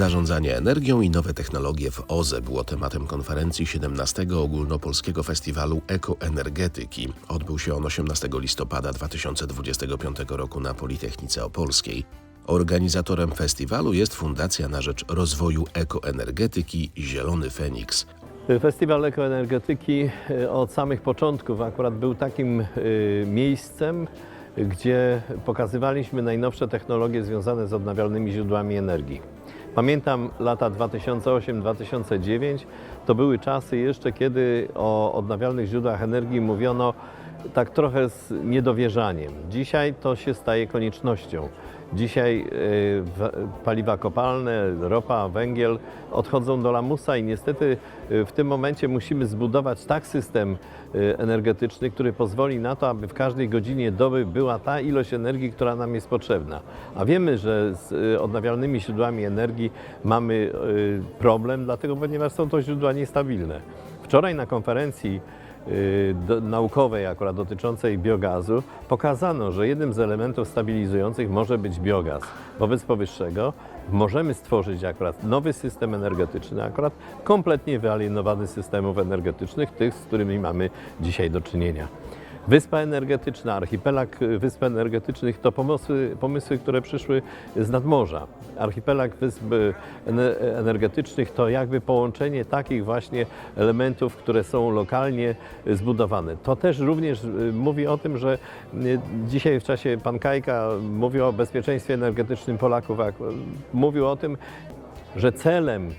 Zarządzanie energią i nowe technologie w OZE było tematem konferencji 17 Ogólnopolskiego Festiwalu Ekoenergetyki. Odbył się on 18 listopada 2025 roku na Politechnice Opolskiej. Organizatorem festiwalu jest Fundacja na Rzecz Rozwoju Ekoenergetyki Zielony Feniks. Festiwal Ekoenergetyki e, od samych początków akurat był takim e, miejscem, gdzie pokazywaliśmy najnowsze technologie związane z odnawialnymi źródłami energii. Pamiętam lata 2008-2009, to były czasy jeszcze, kiedy o odnawialnych źródłach energii mówiono tak trochę z niedowierzaniem. Dzisiaj to się staje koniecznością. Dzisiaj w- paliwa kopalne, ropa, węgiel odchodzą do lamusa i niestety e, w tym momencie musimy zbudować tak system e, energetyczny, który pozwoli na to, aby w każdej godzinie doby była ta ilość energii, która nam jest potrzebna. A wiemy, że z odnawialnymi źródłami energii mamy problem, dlatego ponieważ są to źródła niestabilne. Wczoraj na konferencji y, do, naukowej, akurat dotyczącej biogazu, pokazano, że jednym z elementów stabilizujących może być biogaz. Wobec powyższego możemy stworzyć akurat nowy system energetyczny, akurat kompletnie wyalienowany systemów energetycznych, tych, z którymi mamy dzisiaj do czynienia. Wyspa energetyczna, archipelag y, wysp energetycznych to pomysły, pomysły, które przyszły z nadmorza. Archipelag wysp y, ene- energetycznych to jakby połączenie takich właśnie elementów, które są lokalnie y, zbudowane. To też również mówi o tym, że dzisiaj w czasie pan Kajka mówił o bezpieczeństwie energetycznym Polaków, mówił o tym, że celem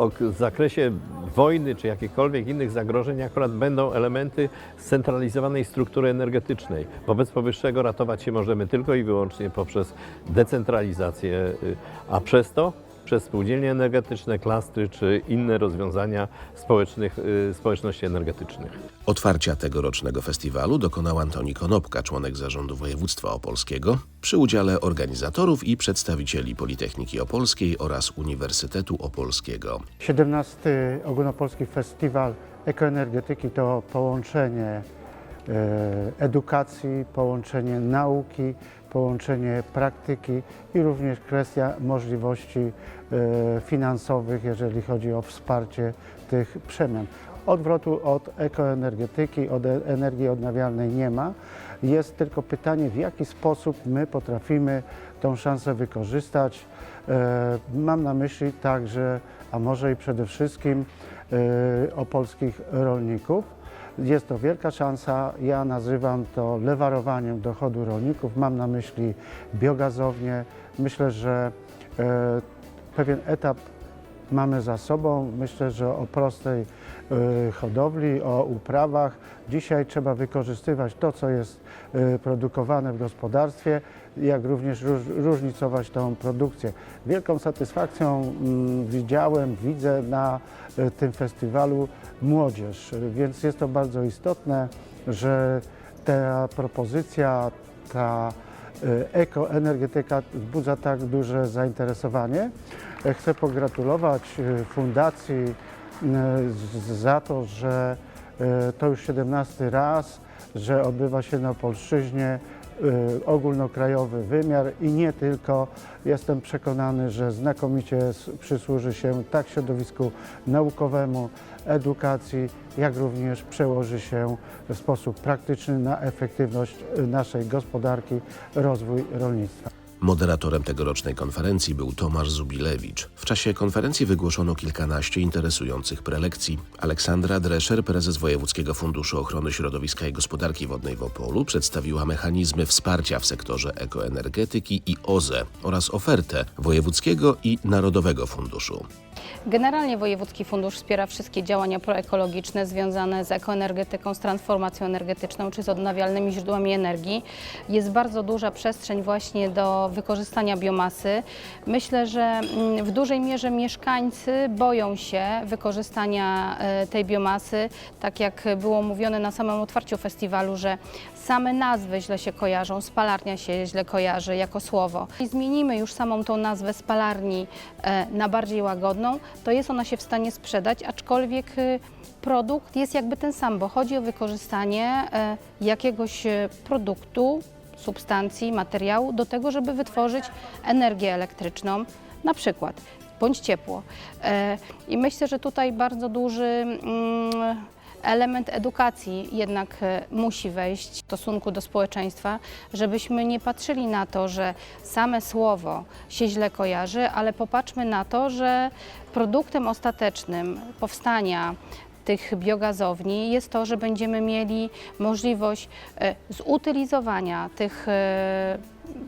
o zakresie wojny czy jakichkolwiek innych zagrożeń akurat będą elementy scentralizowanej struktury energetycznej. Wobec powyższego ratować się możemy tylko i wyłącznie poprzez decentralizację, y, a przez to przez spółdzielnie energetyczne, klastry czy inne rozwiązania społecznych, y, społeczności energetycznych. Otwarcia tegorocznego festiwalu dokonał Antoni Konopka, członek zarządu województwa opolskiego, przy udziale organizatorów i przedstawicieli Politechniki Opolskiej oraz Uniwersytetu Opolskiego. 17 Ogólnopolski Festiwal Ekoenergetyki to połączenie e, edukacji, połączenie nauki, połączenie praktyki i również kwestia możliwości finansowych, jeżeli chodzi o wsparcie tych przemian. Odwrotu od ekoenergetyki, od e- energii odnawialnej nie ma. Jest tylko pytanie, w jaki sposób my potrafimy tą szansę wykorzystać. E, Mam na myśli także, a może i przede wszystkim e, opolskich rolników. Jest to wielka szansa. Ja nazywam to lewarowaniem dochodu rolników. Mam na myśli biogazownię. Myślę, że e, pewien etap mamy za sobą. Myślę, że o prostej y, hodowli, o uprawach. Dzisiaj trzeba wykorzystywać to, co jest y, produkowane w gospodarstwie, jak również róż, różnicować tą produkcję. Wielką satysfakcją mm, widziałem, widzę na y, tym festiwalu młodzież, więc jest to bardzo istotne, że ta propozycja, ta ekoenergetyka wzbudza tak duże zainteresowanie. E, Chcę pogratulować y, Fundacji za to, że to już 17 raz, że odbywa się na Polszczyźnie ogólnokrajowy wymiar i nie tylko. Jestem przekonany, że znakomicie przysłuży się tak środowisku naukowemu, edukacji, jak również przełoży się w sposób praktyczny na efektywność y, naszej gospodarki, rozwój rolnictwa. Moderatorem tegorocznej konferencji był Tomasz Zubilewicz. W czasie konferencji wygłoszono kilkanaście interesujących prelekcji. Aleksandra Drescher, prezes Wojewódzkiego Funduszu Ochrony Środowiska i Gospodarki Wodnej w Opolu, przedstawiła mechanizmy wsparcia w sektorze ekoenergetyki i OZE oraz ofertę Wojewódzkiego i Narodowego Funduszu. Generalnie Wojewódzki Fundusz wspiera wszystkie działania proekologiczne związane z ekoenergetyką, z transformacją energetyczną czy z odnawialnymi źródłami energii. Jest bardzo duża przestrzeń właśnie do wykorzystania biomasy. Myślę, że mm, w dużej mierze mieszkańcy boją się wykorzystania e, tej biomasy, tak jak było mówione na samym otwarciu festiwalu, że same nazwy źle się kojarzą, spalarnia się źle kojarzy jako słowo. I zmienimy już samą tą nazwę spalarni e, na bardziej łagodną, to jest ona się w stanie sprzedać, aczkolwiek y, produkt jest jakby ten sam, bo chodzi o wykorzystanie e, jakiegoś e, produktu, substancji, materiału do tego, żeby wytworzyć energię elektryczną. Na przykład bądź ciepło. E, I myślę, że tutaj bardzo duży mm, element edukacji jednak e, musi wejść w stosunku do społeczeństwa, żebyśmy nie patrzyli na to, że same słowo się źle kojarzy, ale popatrzmy na to, że produktem ostatecznym powstania tych biogazowni jest to, że będziemy mieli możliwość e, zutylizowania tych e,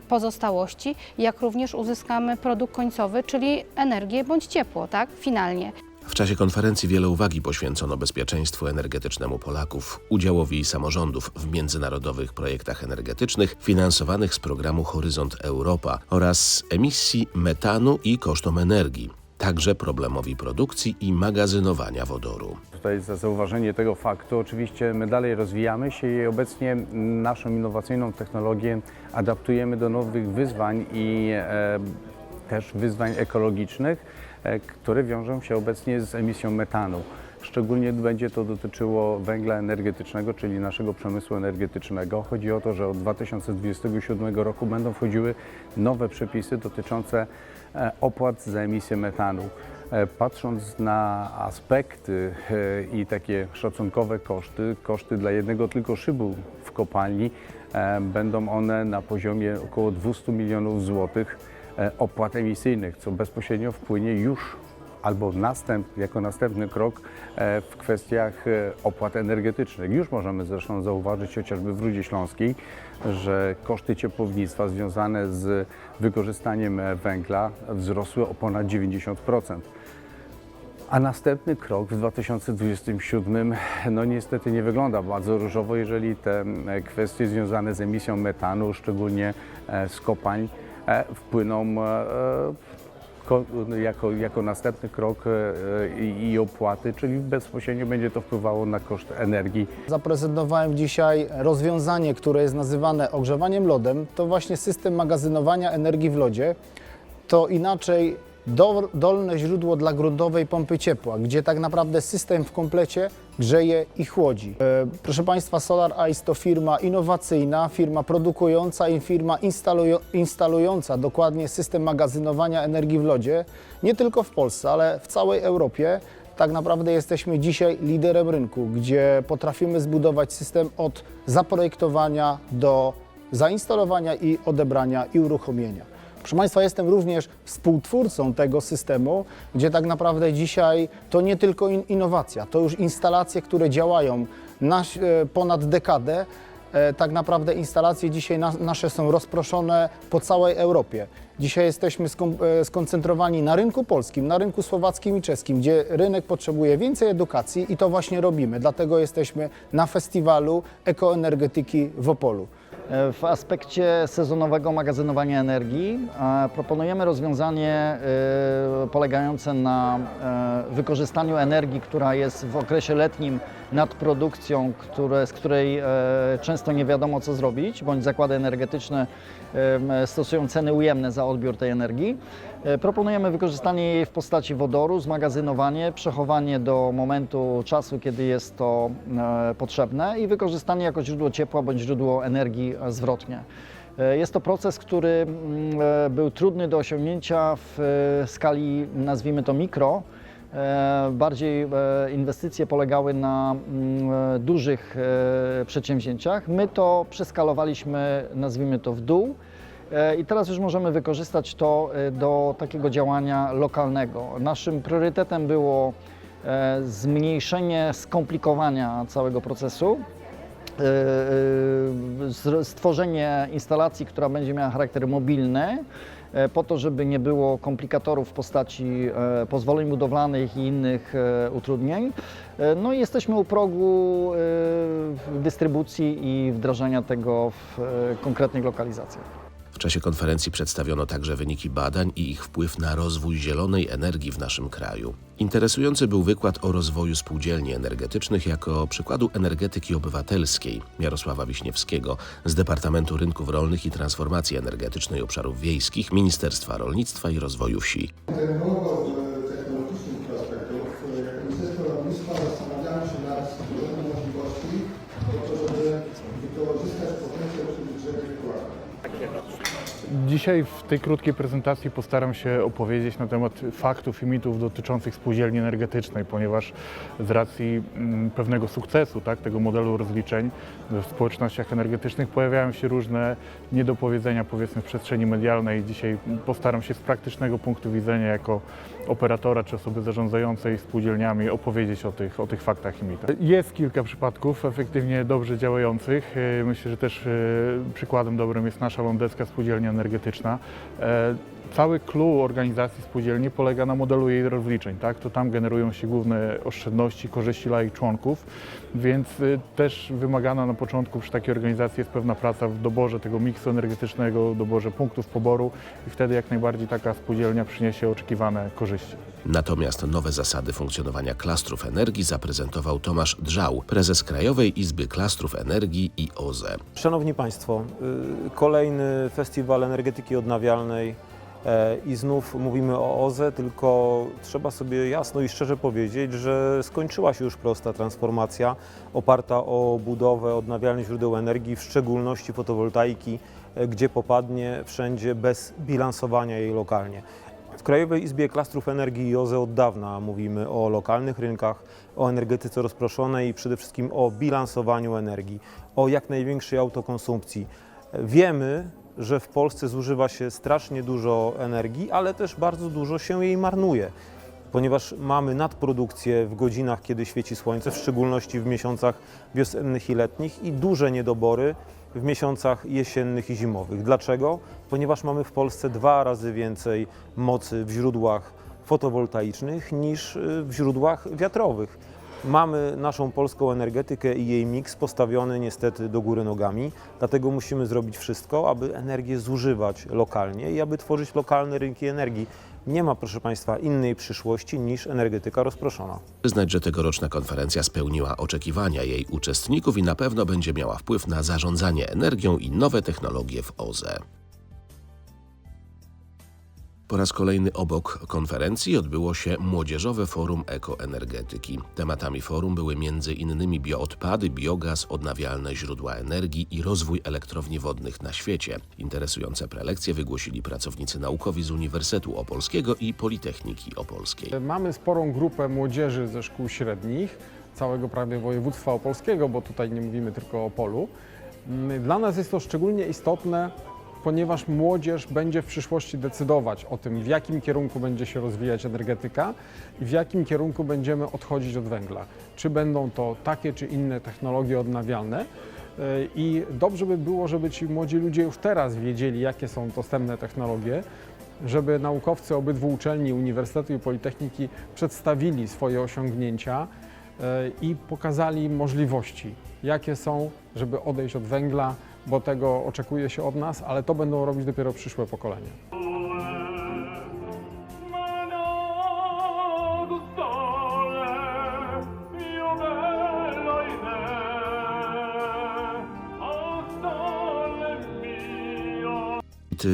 pozostałości, jak również uzyskamy produkt końcowy, czyli energię bądź ciepło, tak, finalnie. W czasie konferencji wiele uwagi poświęcono bezpieczeństwu energetycznemu Polaków, udziałowi samorządów w międzynarodowych projektach energetycznych finansowanych z programu Horyzont Europa oraz emisji metanu i kosztom energii, także problemowi produkcji i magazynowania wodoru. Tutaj za zauważenie tego faktu. Oczywiście my dalej rozwijamy się i obecnie naszą innowacyjną technologię adaptujemy do nowych wyzwań i e, też wyzwań ekologicznych, które wiążą się obecnie z emisją metanu. Szczególnie będzie to dotyczyło węgla energetycznego, czyli naszego przemysłu energetycznego. Chodzi o to, że od 2027 roku będą wchodziły nowe przepisy dotyczące e, opłat za emisję metanu. E, Patrząc na aspekty e, i takie szacunkowe koszty, koszty dla jednego tylko szybu w kopalni e, będą one na poziomie około 200 milionów złotych e, opłat emisyjnych, co bezpośrednio wpłynie już albo następ, jako następny krok e, w kwestiach e, opłat energetycznych. Już możemy zresztą zauważyć chociażby w Rudzie Śląskiej, że koszty ciepłownictwa związane z wykorzystaniem e, węgla wzrosły o ponad 90%. A następny krok w 2027 no niestety nie wygląda bardzo różowo, jeżeli te e, kwestie związane z emisją metanu, szczególnie e, z kopalń, e, wpłyną e, e, ko- jako, jako następny krok e, i i opłaty, czyli bezpośrednio będzie to wpływało na koszt energii Zaprezentowałem dzisiaj rozwiązanie, które jest nazywane ogrzewaniem lodem. To właśnie system magazynowania energii w lodzie. To inaczej do, dolne źródło dla gruntowej pompy ciepła, gdzie tak naprawdę system w komplecie grzeje i chłodzi. E, proszę Państwa, Solar Ice to firma innowacyjna, firma produkująca i firma instalująca dokładnie system magazynowania energii w lodzie, nie tylko w Polsce, ale w całej Europie tak naprawdę jesteśmy dzisiaj liderem rynku, gdzie potrafimy zbudować system od zaprojektowania do zainstalowania i odebrania i uruchomienia. Proszę Państwa, jestem również współtwórcą tego systemu, gdzie tak naprawdę dzisiaj to nie tylko in- innowacja, to już instalacje, które działają na, e, ponad dekadę. E, Tak naprawdę instalacje dzisiaj na, nasze są rozproszone po całej Europie. Dzisiaj jesteśmy e, skoncentrowani na rynku polskim, na rynku słowackim i czeskim, gdzie rynek potrzebuje więcej edukacji i to właśnie robimy. Dlatego jesteśmy na festiwalu ekoenergetyki w Opolu. W aspekcie sezonowego magazynowania energii e, proponujemy rozwiązanie e, polegające na e, wykorzystaniu energii, która jest w okresie letnim nadprodukcją, które, z której często nie wiadomo co zrobić, bądź zakłady energetyczne stosują ceny ujemne za odbiór tej energii. E, Proponujemy wykorzystanie jej w postaci wodoru, zmagazynowanie, przechowanie do momentu czasu, kiedy jest to e, potrzebne i wykorzystanie jako źródło ciepła bądź źródło energii zwrotnie. E, Jest to proces, który mm, był trudny do osiągnięcia w skali, nazwijmy to mikro. E, Bardziej e, inwestycje polegały na mm, e, dużych przedsięwzięciach. My to przeskalowaliśmy, nazwijmy to w dół. I teraz już możemy wykorzystać to do takiego działania lokalnego. Naszym priorytetem było zmniejszenie skomplikowania całego procesu, stworzenie instalacji, która będzie miała charakter mobilny, po to, żeby nie było komplikatorów w postaci e, pozwoleń budowlanych i innych e, utrudnień. E, No i jesteśmy u progu e, dystrybucji i wdrażania tego w e, konkretnych lokalizacjach. Czasie konferencji przedstawiono także wyniki badań i ich wpływ na rozwój zielonej energii w naszym kraju. Interesujący był wykład o rozwoju spółdzielni energetycznych jako przykładu energetyki obywatelskiej Jarosława Wiśniewskiego z Departamentu Rynków Rolnych i Transformacji Energetycznej Obszarów Wiejskich Ministerstwa Rolnictwa i Rozwoju Wsi. technologicznych aspektów, jako Ministerstwo Rolnictwa zastanawiamy się nad stworzeniem możliwości po to, żeby wykorzystać potencjał przy drzewie wkładu. Dzisiaj w tej krótkiej prezentacji postaram się opowiedzieć na temat faktów i mitów dotyczących spółdzielni energetycznej, ponieważ z racji mm, pewnego sukcesu tak, tego modelu rozliczeń w społecznościach energetycznych pojawiają się różne niedopowiedzenia powiedzmy w przestrzeni medialnej. Dzisiaj postaram się z praktycznego punktu widzenia jako operatora czy osoby zarządzającej spółdzielniami opowiedzieć o tych, o tych faktach i mitach. Jest kilka przypadków efektywnie dobrze działających. E, Myślę, że też e, przykładem dobrym jest nasza Lądecka Spółdzielnia Energetyczna. E, Cały clue organizacji spółdzielni polega na modelu jej rozliczeń, tak? To tam generują się główne oszczędności, korzyści dla ich członków, więc też wymagana na początku przy takiej organizacji jest pewna praca w doborze tego miksu energetycznego, doborze punktów poboru i wtedy jak najbardziej taka spółdzielnia przyniesie oczekiwane korzyści. Natomiast nowe zasady funkcjonowania klastrów energii zaprezentował Tomasz Drzał, prezes Krajowej Izby Klastrów Energii i OZE. Szanowni Państwo, y, kolejny festiwal energetyki odnawialnej e, i znów mówimy o OZE, tylko trzeba sobie jasno i szczerze powiedzieć, że skończyła się już prosta transformacja oparta o budowę odnawialnych źródeł energii, w szczególności fotowoltaiki, e, gdzie popadnie wszędzie bez bilansowania jej lokalnie. W Krajowej Izbie Klastrów Energii i OZE od dawna mówimy o lokalnych rynkach, o energetyce rozproszonej i przede wszystkim o bilansowaniu energii, o jak największej autokonsumpcji. Wiemy, że w Polsce zużywa się strasznie dużo energii, ale też bardzo dużo się jej marnuje, ponieważ mamy nadprodukcję w godzinach, kiedy świeci słońce, w szczególności w miesiącach wiosennych i letnich i duże niedobory w miesiącach jesiennych i zimowych. Dlaczego? Ponieważ mamy w Polsce dwa razy więcej mocy w źródłach fotowoltaicznych niż y, w źródłach wiatrowych. Mamy naszą polską energetykę i jej miks postawiony niestety do góry nogami, dlatego musimy zrobić wszystko, aby energię zużywać lokalnie i aby tworzyć lokalne rynki energii. Nie ma, proszę Państwa, innej przyszłości niż energetyka rozproszona. Przyznać, że tegoroczna konferencja spełniła oczekiwania jej uczestników i na pewno będzie miała wpływ na zarządzanie energią i nowe technologie w OZE. Po raz kolejny obok konferencji odbyło się Młodzieżowe Forum Ekoenergetyki. Tematami forum były m.in. bioodpady, biogaz, odnawialne źródła energii i rozwój elektrowni wodnych na świecie. Interesujące prelekcje wygłosili pracownicy naukowi z Uniwersytetu Opolskiego i Politechniki Opolskiej. Mamy sporą grupę młodzieży ze szkół średnich, całego prawie województwa opolskiego, bo tutaj nie mówimy tylko o Opolu. Mm, Dla nas jest to szczególnie istotne, ponieważ młodzież będzie w przyszłości decydować o tym, w jakim kierunku będzie się rozwijać energetyka i w jakim kierunku będziemy odchodzić od węgla. Czy będą to takie czy inne technologie odnawialne. Yy, I dobrze by było, żeby ci młodzi ludzie już teraz wiedzieli, jakie są dostępne technologie, żeby naukowcy obydwu uczelni, Uniwersytetu i Politechniki przedstawili swoje osiągnięcia e, i pokazali możliwości, jakie są, żeby odejść od węgla, bo tego oczekuje się od nas, ale to będą robić dopiero przyszłe pokolenia.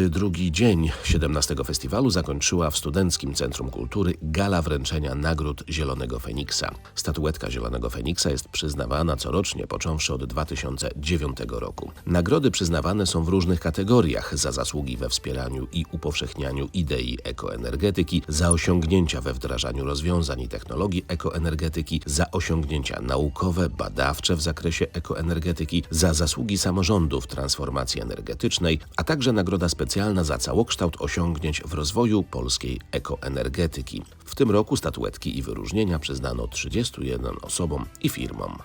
Drugi dzień 17 festiwalu zakończyła w Studenckim Centrum Kultury gala wręczenia nagród Zielonego Feniksa. Statuetka Zielonego Feniksa jest przyznawana corocznie, począwszy od 2009 roku. Nagrody przyznawane są w różnych kategoriach za zasługi we wspieraniu i upowszechnianiu idei ekoenergetyki, za osiągnięcia we wdrażaniu rozwiązań i technologii ekoenergetyki, za osiągnięcia naukowe, badawcze w zakresie ekoenergetyki, za zasługi samorządu w transformacji energetycznej, a także nagroda specjalna za całokształt osiągnięć w rozwoju polskiej ekoenergetyki. W tym roku statuetki i wyróżnienia przyznano 31 osobom i firmom.